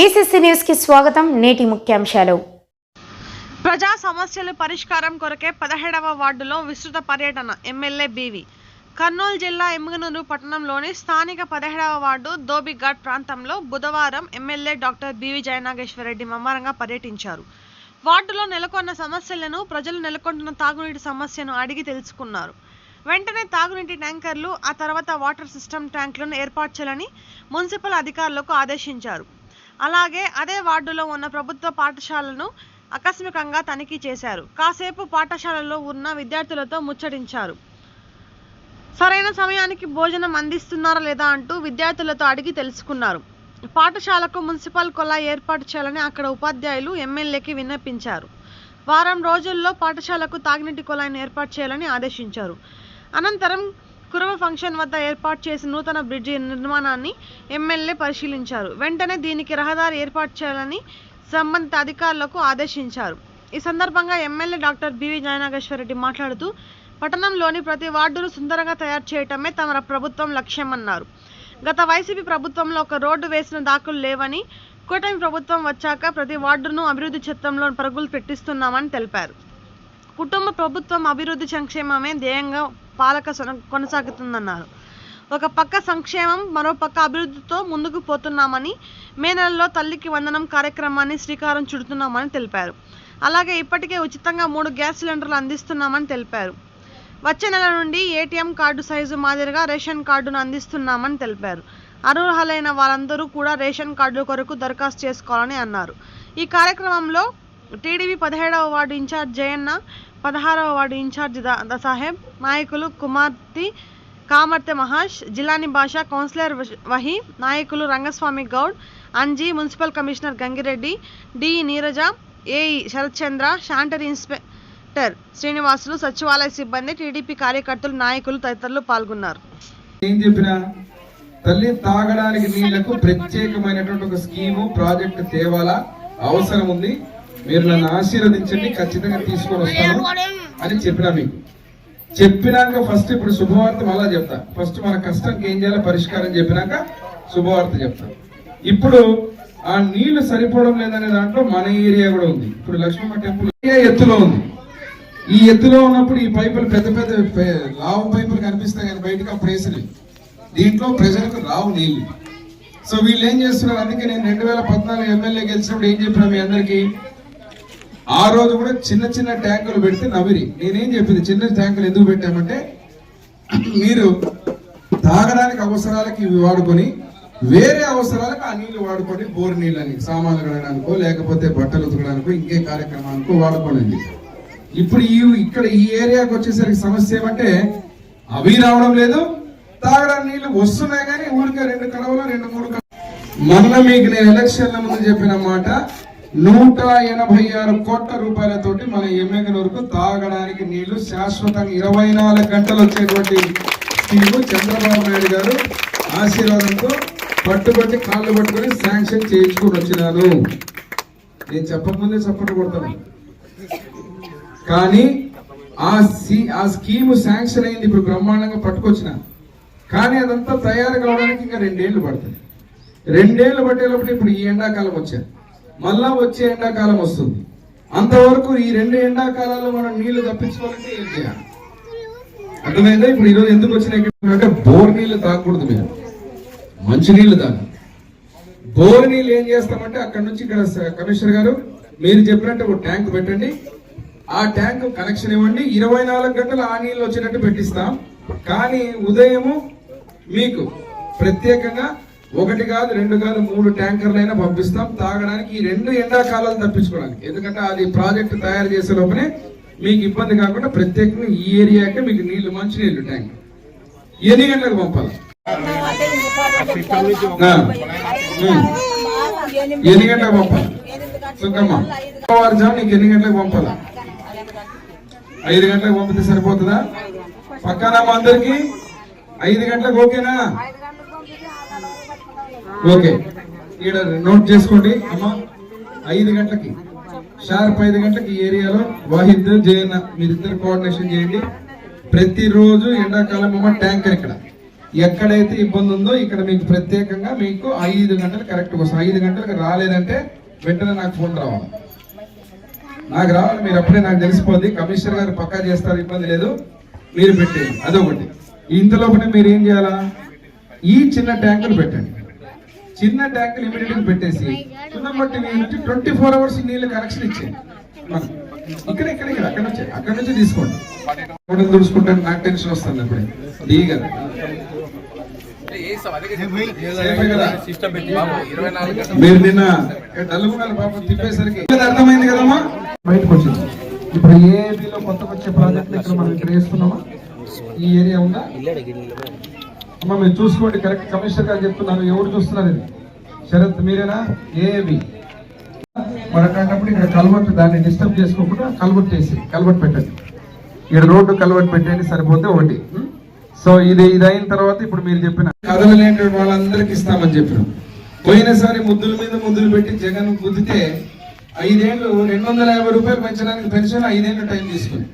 BCC న్యూస్కి స్వాగతం నేటి ముఖ్యాంశాలు. ప్రజా సమస్యల పరిష్కారం కొరకే పదిహేడవ వార్డులో విస్తృత పర్యటన ఎమ్మెల్యే బీవి. కర్నూలు జిల్లా ఎమ్మిగనూరు పట్టణంలోని స్థానిక పదిహేడవ వార్డు దోబిఘాట్ ప్రాంతంలో బుధవారం ఎమ్మెల్యే డాక్టర్ బీవి జయనాగేశ్వరరెడ్డి ముమ్మరంగా పర్యటించారు. వార్డులో నెలకొన్న సమస్యలను ప్రజలు నెలకొంటున్న తాగునీటి సమస్యను అడిగి తెలుసుకున్నారు. వెంటనే తాగునీటి ట్యాంకర్లు ఆ తర్వాత వాటర్ సిస్టమ్ ట్యాంకులను ఏర్పాటు చేయాలని మున్సిపల్ అధికారులకు ఆదేశించారు. అలాగే అదే వార్డులో ఉన్న ప్రభుత్వ పాఠశాలను ఆకస్మికంగా తనిఖీ చేశారు. కాసేపు పాఠశాలలో ఉన్న విద్యార్థులతో ముచ్చటించారు. సరైన సమయానికి భోజనం అందిస్తున్నారా లేదా అంటూ విద్యార్థులతో అడిగి తెలుసుకున్నారు. పాఠశాలకు మున్సిపల్ కొలాయి ఏర్పాటు చేయాలని అక్కడ ఉపాధ్యాయులు ఎమ్మెల్యేకి విన్నపించారు. వారం రోజుల్లో పాఠశాలకు తాగినీటి కొలాయిని ఏర్పాటు చేయాలని ఆదేశించారు. అనంతరం కురవ ఫంక్షన్ వద్ద ఏర్పాటు చేసిన నూతన బ్రిడ్జి నిర్మాణాన్ని ఎమ్మెల్యే పరిశీలించారు. వెంటనే దీనికి రహదారి ఏర్పాటు చేయాలని సంబంధిత అధికారులకు ఆదేశించారు. ఈ సందర్భంగా ఎమ్మెల్యే డాక్టర్ బివి జయనాగేశ్వరరెడ్డి మాట్లాడుతూ పట్టణంలోని ప్రతి వార్డును సుందరంగా తయారు చేయటమే తమ ప్రభుత్వం లక్ష్యమన్నారు. గత వైసీపీ ప్రభుత్వంలో ఒక రోడ్డు వేసిన దాఖలు లేవని కూటమి ప్రభుత్వం వచ్చాక ప్రతి వార్డును అభివృద్ధి చిత్రంలో పరుగులు పెట్టిస్తున్నామని తెలిపారు. కుటుంబ ప్రభుత్వం అభివృద్ధి సంక్షేమమే ధ్యేయంగా పాలక సొన- కొనసాగుతుందన్నారు. ఒక పక్క సంక్షేమం మరో పక్క అభివృద్ధితో ముందుకు పోతున్నామని మే నెలలో తల్లికి వందనం కార్యక్రమాన్ని శ్రీకారం చుడుతున్నామని తెలిపారు. అలాగే ఇప్పటికే ఉచితంగా మూడు గ్యాస్ సిలిండర్లు అందిస్తున్నామని తెలిపారు. వచ్చే నెల నుండి ఏటీఎం కార్డు సైజు మాదిరిగా రేషన్ కార్డును అందిస్తున్నామని తెలిపారు. అర్హులైన వారందరూ కూడా రేషన్ కార్డు కొరకు దరఖాస్తు చేసుకోవాలని అన్నారు. ఈ కార్యక్రమంలో టీడీపీ పదిహేడవ వార్డు ఇన్ఛార్జ్ జయన్న పదహారవ వార్డు ఇన్ఛార్జ్ దసాహెబ్ నాయకులు కుమార్తె కామర్తె మహాష్ జిల్లాని భాష కౌన్సిలర్ వహి- నాయకులు Rangaswamy Goud Anji municipal commissioner Gangireddy D Neeraja AE Sarathchandra sanitary inspector Srinivasulu సచివాలయ సిబ్బంది టీడీపీ కార్యకర్తలు నాయకులు తదితరులు పాల్గొన్నారు. ఏం చెప్పినా? తల్లి తాగడానికి నీళ్ళకు ప్రత్యేకమైనటువంటి ఒక స్కీము ప్రాజెక్టు తేవాలా? అవసరం ఉంది. మీరు నన్ను ఆశీర్వదించండి ఖచ్చితంగా తీసుకొని వస్తాను అని చెప్పినా మీకు. చెప్పినాక ఫస్ట్ ఇప్పుడు శుభవార్త మళ్ళా చెప్తా. ఫస్ట్ మన కష్టానికి ఏం చేయాలో? పరిష్కారం చెప్పినాక శుభవార్త చెప్తా. ఇప్పుడు ఆ నీళ్ళు సరిపోవడం లేదనే దాంట్లో మన ఏరియా కూడా ఉంది. ఇప్పుడు లక్ష్మమ్మ టెంపుల్ ఎత్తులో ఉంది. ఈ ఎత్తులో ఉన్నప్పుడు ఈ పైపులు పెద్ద పెద్ద లావు పైపులు కనిపిస్తాయి కానీ బయటకు అప్పుడు వేసినవి దీంట్లో ప్రజలకు రావు నీళ్ళు. సో వీళ్ళు ఏం చేస్తున్నారు? అందుకే నేను రెండు వేల పద్నాలుగు ఎమ్మెల్యే గెలిచినప్పుడు ఏం చెప్పినా మీ అందరికి? ఆ రోజు కూడా చిన్న చిన్న ట్యాంకులు పెడితే నవిరి నేనేం చెప్పింది? చిన్న ట్యాంకులు ఎందుకు పెట్టామంటే మీరు తాగడానికి అవసరాలకి ఇవి వాడుకొని వేరే అవసరాలకు ఆ నీళ్ళు వాడుకొని బోర్ నీళ్ళని సామాన్లు కడగడానికో లేకపోతే బట్టలు ఉతకడానికో ఇంకే కార్యక్రమానికో వాడుకోండి ఇప్పుడు ఈ ఇక్కడ ఈ ఏరియాకి వచ్చేసరికి సమస్య ఏమంటే అవి రావడం లేదు తాగడానికి నీళ్ళు వస్తున్నాయి కానీ ఊరికే రెండు కడవలు రెండు మూడు కడవలు. మొన్న మీకు నేను ఎలక్షన్ల ముందు చెప్పిన మాట నూట ఎనభై ఆరు కోట్ల రూపాయలతోటి మన ఎమ్మెగనూరుకు తాగడానికి నీళ్ళు శాశ్వతంగా ఇరవై నాలుగు గంటలు వచ్చేటువంటి స్కీము చంద్రబాబు నాయుడు గారు ఆశీర్వాదంతో పట్టుబట్టి కాళ్ళు పట్టుకొని శాంక్షన్ చేయించుకుని వచ్చినారు. నేను చెప్పకముందే సపోర్ట్ కొడతాను. కానీ ఆ సీ ఆ స్కీమ్ శాంక్షన్ అయింది ఇప్పుడు బ్రహ్మాండంగా పట్టుకొచ్చిన. కానీ అదంతా తయారు కావడానికి ఇంకా రెండేళ్ళు పడుతుంది. రెండేళ్ళు పట్టేటప్పుడు ఇప్పుడు ఈ ఎండాకాలం వచ్చారు. మళ్ళా వచ్చే ఎండాకాలం వస్తుంది. అంతవరకు ఈ రెండు ఎండాకాలాల్లో మనం నీళ్ళు తప్పించుకోవాలంటే ఏం చేయాలి? అర్థమైందా? ఇప్పుడు ఈరోజు ఎందుకు వచ్చిన అంటే బోర్ నీళ్ళు తాగకూడదు మీరు. మంచి నీళ్ళు తాగు బోర్ నీళ్ళు ఏం చేస్తామంటే అక్కడ నుంచి ఇక్కడ కమిషనర్ గారు మీరు చెప్పినట్టు ఒక ట్యాంక్ పెట్టండి. ఆ ట్యాంక్ కనెక్షన్ ఇవ్వండి. ఇరవై నాలుగు గంటలు ఆ నీళ్ళు వచ్చేటట్టు పెట్టిస్తాం. కానీ ఉదయము మీకు ప్రత్యేకంగా ఒకటి కాదు రెండు కాదు మూడు ట్యాంకర్లైనా పంపిస్తాం. తాగడానికి ఈ రెండు ఎండాకాలాలు తప్పించుకోవడానికి. ఎందుకంటే అది ప్రాజెక్ట్ తయారు చేసే లోపలే మీకు ఇబ్బంది కాకుండా ప్రత్యేకంగా ఈ ఏరియాకే మీకు నీళ్ళు మంచి నీళ్ళు ట్యాంక్. ఎన్ని గంటలకు పంపాలి. ఎన్ని గంటలకు పంపాలి? సుఖమ్మ నీకు ఎన్ని గంటలకు పంపాలా? ఐదు గంటలకు పంపితే సరిపోతుందా? పక్కనమ్మ అందరికి? ఐదు గంటలకు ఓకేనా? ఓకే. ఈడ నోట్ చేసుకోండి. అమ్మ ఐదు గంటలకి షార్ప్ ఐదు గంటలకి ఏరియాలో వాహిద్ జయన్న మీరిద్దరు కోఆర్డినేషన్ చేయండి. ప్రతిరోజు ఎండాకాలం అమ్మ ట్యాంకర్ ఇక్కడ. ఎక్కడైతే ఇబ్బంది ఉందో ఇక్కడ మీకు ప్రత్యేకంగా మీకు ఐదు గంటలు కరెక్ట్ కోసం ఐదు గంటలకు రాలేదంటే వెంటనే నాకు ఫోన్ రావాలి. నాకు రావాలి మీరు అప్పుడే నాకు తెలిసిపోద్ది. కమిషనర్ గారు పక్కా చేస్తారు ఇబ్బంది లేదు. మీరు పెట్టేయండి. అదొకటి. ఇంతలోపనే మీరు ఏం చేయాలా? ఈ చిన్న ట్యాంకులు పెట్టండి. చిన్న ట్యాంకులు ఇమీడియట్ పెట్టేసి చున్నమట్టి నుంచి ట్వంటీ ఫోర్ అవర్స్ నీళ్ళు కనెక్షన్ మనం ఇక్కడ ఇక్కడ ఇక్కడ అక్కడ నుంచి అక్కడ నుంచి తీసుకోండి. కూడా తుడుచుకుంటే నాకు టెన్షన్ వస్తుంది అప్పుడే. సేఫే కదా? మీరు నిన్న నలుగురు పాపం తిప్పేసరికి అర్థమైంది కదమ్మా? బయటకు వచ్చింది. ఇప్పుడు ఏబిలో కొత్తగా వచ్చే ప్రాజెక్ట్ ఇక్కడ మనం ఇక్కడ వేస్తున్నామా? ఈ ఏరియా ఉందా? అమ్మ మీరు చూసుకోండి కరెక్ట్ కమిషనర్ గారు చెప్తున్నారు ఎవరు చూస్తున్నారు ఇది? శరత్ మీరేనా? ఏబి మరి ఇక్కడ కల్వర్ట్ దాన్ని డిస్టర్బ్ చేసుకోకుండా కల్వర్ట్ చేసి కల్వర్ట్ పెట్టండి. ఇక్కడ రోడ్డు కల్వర్ట్ పెట్టండి సరిపోతే ఒకటి. సో ఇది ఇది అయిన తర్వాత ఇప్పుడు మీరు చెప్పిన కథలు వాళ్ళందరికి ఇస్తామని చెప్పినాం. పోయినసారి ముద్దుల మీద ముద్దులు పెట్టి జగన్ గుద్దితే ఐదేళ్ళు రెండు వందల యాభై రూపాయలు పెంచడానికి పెన్షన్ ఐదేళ్ళు టైం తీసుకుని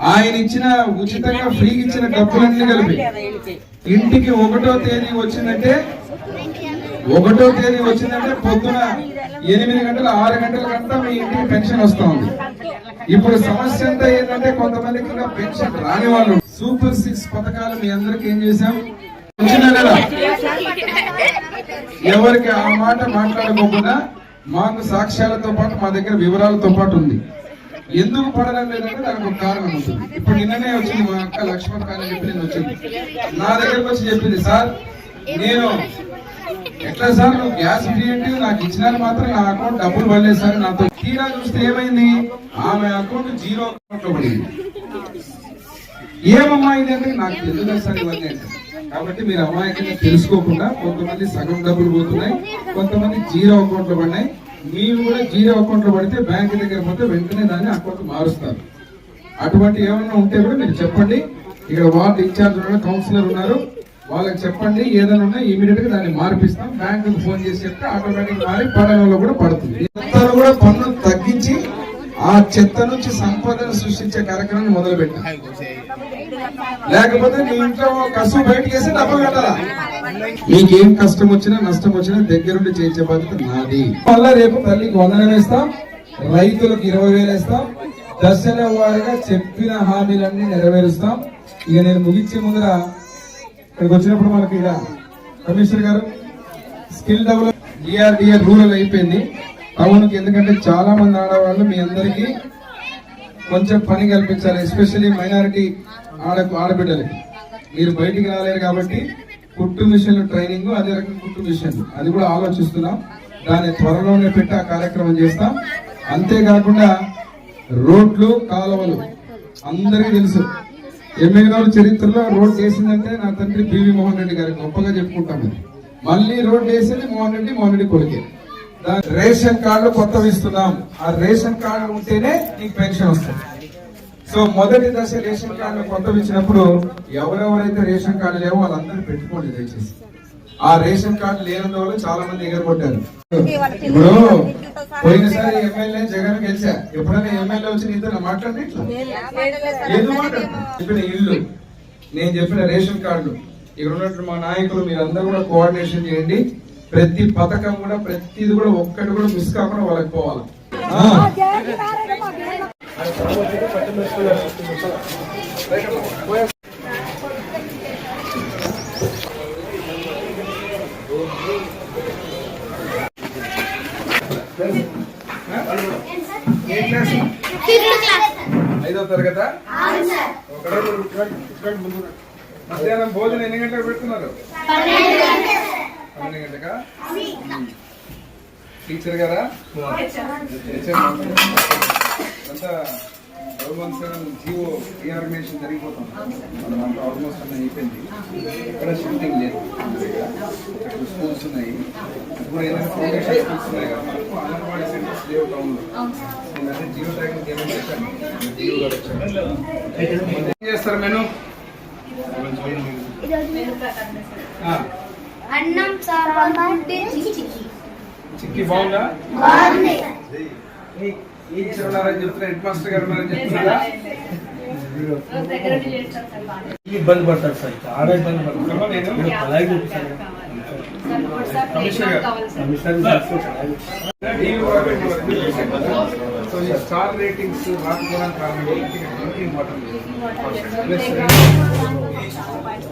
ఆయన ఇచ్చిన ఉచితంగా ఫ్రీగా ఇచ్చిన డబ్బులన్నీ కలిపి. ఇంటికి ఒకటో తేదీ వచ్చిందంటే ఒకటో తేదీ వచ్చిందంటే పొద్దున ఎనిమిది గంటల ఆరు గంటల కంటే మీ ఇంటికి పెన్షన్ వస్తా ఉంది. ఇప్పుడు సమస్య అంతా ఏంటంటే కొంతమందికి ఇంకా పెన్షన్ రాని వాళ్ళు. సూపర్ సిక్స్ పథకాలు మీ అందరికి ఏం చేశాం? వచ్చినా ఎవరికి ఆ మాట మాట్లాడుకోకుండా మాకు సాక్ష్యాలతో పాటు మా దగ్గర వివరాలతో పాటు ఉంది. ఎందుకు పడడం లేదంటే దానికి ఒక కారణం ఉంటుంది. ఇప్పుడు నిన్ననే వచ్చింది మా అక్క లక్ష్మణ్ కానీ చెప్పి నేను వచ్చింది. నా దగ్గరకు వచ్చి చెప్పింది సార్ నేను ఎట్లా సార్ నువ్వు గ్యాస్ ఫ్రీ అంటే నాకు ఇచ్చినా మాత్రం నా అకౌంట్ డబ్బులు పడలేదు సార్ నాతో తీరా చూస్తే ఏమైంది? ఆమె అకౌంట్ జీరో అకౌంట్లో పడింది. ఏమమ్మా ఇది అంటే నాకు తెలియదు సార్ ఇవన్నీ కాబట్టి మీరు అమాయకంగా తెలుసుకోకుండా కొంతమంది సగం డబ్బులు పోతున్నాయి కొంతమంది జీరో అకౌంట్లో పడినాయి. మీరు కూడా జీరో అకౌంట్లో పడితే బ్యాంక్ దగ్గర పోతే వెంటనే దాన్ని అకౌంట్ మారుస్తారు. అటువంటి ఏమన్నా ఉంటే కూడా మీరు చెప్పండి. ఇక్కడ వార్డు ఇన్ఛార్జ్ ఉన్నారు కౌన్సిలర్ ఉన్నారు. వాళ్ళకి చెప్పండి ఏదైనా ఉన్నా ఇమీడియట్గా దాన్ని మార్పిస్తాం. బ్యాంకుకి ఫోన్ చేసి చెప్తే ఆటోమేటిక్ మారి పడడంలో కూడా పడుతుంది. చెత్తను కూడా పన్ను తగ్గించి ఆ చెత్త నుంచి సంపదను సృష్టించే కార్యక్రమాన్ని మొదలుపెట్టాం. లేకపోతే మీ ఇంట్లో కష్టం బయటకు వేసి కట్టాలా? మీకేం కష్టం వచ్చినా నష్టం వచ్చినా దగ్గరుండి చేయించే బాధ్యత నాది. మళ్ళా రేపు తల్లికి వందనం వేస్తాం రైతులకు ఇరవై వేలు వేస్తాం దశల వారిగా చెప్పిన హామీలన్నీ నెరవేరుస్తాం. ఇక నేను ముగించే ముందర ఇక్కడికి వచ్చినప్పుడు మనకి ఇక కమిషనర్ గారు స్కిల్ డెవలప్ డిఆర్డిఆర్ రూరల్ అయిపోయింది. టౌన్ ఎందుకంటే చాలా మంది ఆడవాళ్ళు మీ అందరికీ కొంచెం పని కల్పించాలి ఎస్పెషల్లీ మైనారిటీ ఆడ ఆడబిడ్డలకి. మీరు బయటికి రాలేరు కాబట్టి కుట్టు మిషన్లు ట్రైనింగ్ అదే రకం కుట్టు మిషన్. అది కూడా ఆలోచిస్తున్నాం. దాన్ని త్వరలోనే పెట్టి ఆ కార్యక్రమం చేస్తాం. అంతేకాకుండా రోడ్లు కాలువలు. అందరికీ తెలుసు. ఎమ్మెల్యేల చరిత్రలో రోడ్ వేసిందంటే నా తండ్రి పివి మోహన్ రెడ్డి గారికి గొప్పగా చెప్పుకుంటాం మళ్ళీ రోడ్ వేసింది మోహన్ రెడ్డి మోహన్ రెడ్డి కొడుకే. రేషన్ కార్డులు కొత్తవి ఇస్తున్నాం. ఆ రేషన్ కార్డు ఉంటేనే నీకు పెన్షన్ వస్తుంది. సో మొదటి దశ రేషన్ కార్డులు కొత్తవి ఇచ్చినప్పుడు ఎవరెవరైతే రేషన్ కార్డు లేవో వాళ్ళందరూ పెట్టుకోండి దయచేసి. ఆ రేషన్ కార్డు లేనందువల్ల చాలా మంది ఎగరగొట్టారు. ఇప్పుడు పోయినసారి ఎమ్మెల్యే జగన్ గెలిచా. ఎప్పుడైనా ఎమ్మెల్యే వచ్చి ఇద్దరు మాట్లాడి ఏదో మాట్లాడుతున్నా ఇల్లు. నేను చెప్పిన రేషన్ కార్డు ఇక్కడ ఉన్నట్టు మా నాయకులు మీరందరూ కూడా కోఆర్డినేషన్ చేయండి. ప్రతి పథకం కూడా ప్రతిది కూడా ఒక్కటి కూడా మిస్ కాకుండా వాళ్ళకి పోవాలి ఆ. ఏ క్లాస్? ఐదో తరగతా. మధ్యాహ్నం భోజనం ఎన్ని గంటలకు పెడుతున్నారు పన్నెండు టీచర్ గారా? టీచర్ అంతా గవర్నమెంట్ సెవెన్ జియో రీఆర్గనైజేషన్ జరిగిపోతుంది దాంట్లో ఆల్మోస్ట్ అన్నీ అయిపోయింది. ఇక్కడ షిఫ్టింగ్ లేదు. ఇక్కడ స్కూల్స్ ఉన్నాయి. ఇప్పుడు ఏదైనా ఫౌండేషన్ స్కూల్స్ ఉన్నాయి కదా మనకు అంగన్వాడీ సెంటర్స్ లేవు టౌన్లో నేను అదే జియో ట్యాగింగ్ ఏమైనా చేశాను జియో గారు వచ్చారు. ఏం చేస్తారు మెను? అన్నం సాంబార్ చిక్కి. చిక్కి బాగుందా? టీచర్ ఉన్నారని చెప్తున్నా హెడ్ మాస్టర్ గారు ఉన్నారని చెప్తున్నారా? ఇబ్బంది పడతారు సార్ చాలా ఇబ్బంది పడతారు. అలాగే సో ఈ స్టార్ రేటింగ్స్ రాకపోవడానికి కారణం?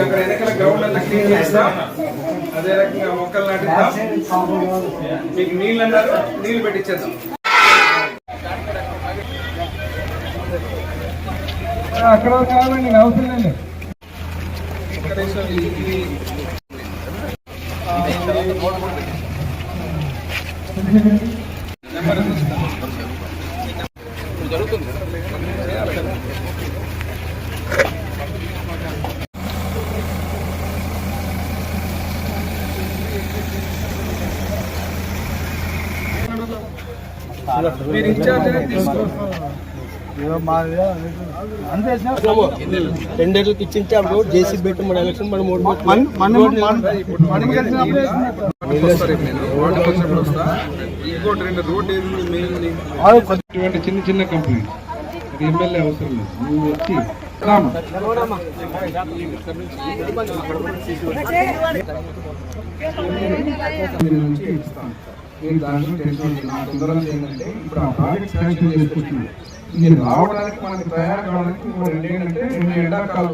అక్కడ వెనకాల గ్రౌండ్ అంతా క్లీన్ చేస్తా అదే రకంగా మొక్కలు నాటిస్తా మీకు నీళ్ళు అన్నారు నీళ్ళు పెట్టించేద్దాం అక్కడ కాదండి అవసరం లేదు. మీరు ఇన్ఛార్జ్ టెండర్లకు ఇచ్చింటే అప్పుడు జేసీ పెట్టి మన ఎలక్షన్ మనం ఓటు ఇంకోటి రెండు రోడ్ ఏది మెయిన్ ఇటువంటి చిన్న చిన్న కంపెనీ ఎమ్మెల్యే అవసరం లేదు. నువ్వు వచ్చి ఏంటంటే ఇప్పుడు ఆ ప్రాజెక్ట్ శాంక్షన్ మీరు రావడానికి మనకి తయారు కావడానికి రెండు ఎండాకాలం